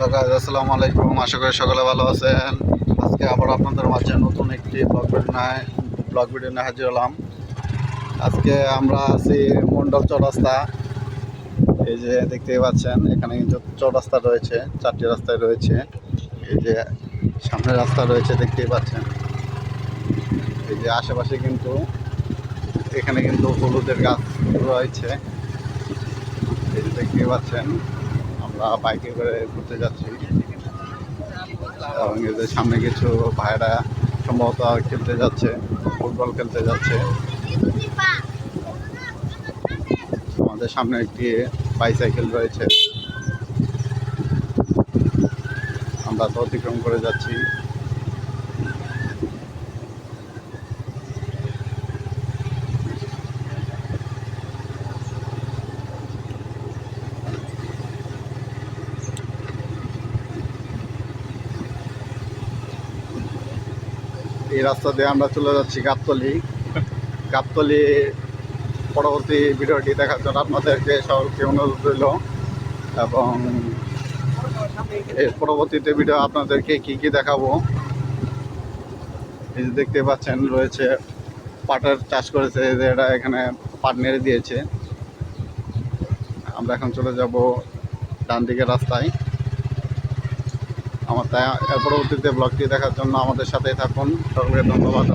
Hello guys আসসালামু আলাইকুম। আশা করি সকলে ভালো আছেন। আজকে আবার আপনাদের মাঝে নতুন একটি ব্লগ ভিডিও নিয়ে ব্লগ ভিডিও নিয়ে হাজির হলাম। আজকে আমরা আছি মন্ডল চৌরাস্তা। এই যে দেখতেই পাচ্ছেন, এখানে কিন্তু চৌরাস্তা রয়েছে, চারটি রাস্তায় রয়েছে। এই যে সামনের রাস্তা রয়েছে, দেখতেই পাচ্ছেন। এই যে আশেপাশে কিন্তু, এখানে কিন্তু হলুদের গাছ রয়েছে। এই যে দেখতেই পাচ্ছেন আমরা বাইকে করে ঘুরতে যাচ্ছি। এবং এদের সামনে কিছু ভাইরা সম্ভবত খেলতে যাচ্ছে, ফুটবল খেলতে যাচ্ছে। আমাদের সামনে একটি বাইসাইকেল রয়েছে। আমরা তো অতিক্রম করে যাচ্ছি। এই রাস্তা দিয়ে আমরা চলে যাচ্ছি গাবতলি। গাবতলি পরবর্তী ভিডিওটি দেখার জন্য আপনাদেরকে সকলকে অনুরোধ রইল এবং এর পরবর্তীতে ভিডিও আপনাদেরকে কি কি দেখাবো? এই যে দেখতে পাচ্ছেন, রয়েছে পাটের চাষ করেছে এরা এখানে পাট নেড়ে দিয়েছে। আমরা এখন চলে যাব ডান দিকের রাস্তায়। আমার তাই পরবর্তীতে ব্লগটি দেখার জন্য আমাদের সাথেই থাকুন সকলকে ধন্যবাদ।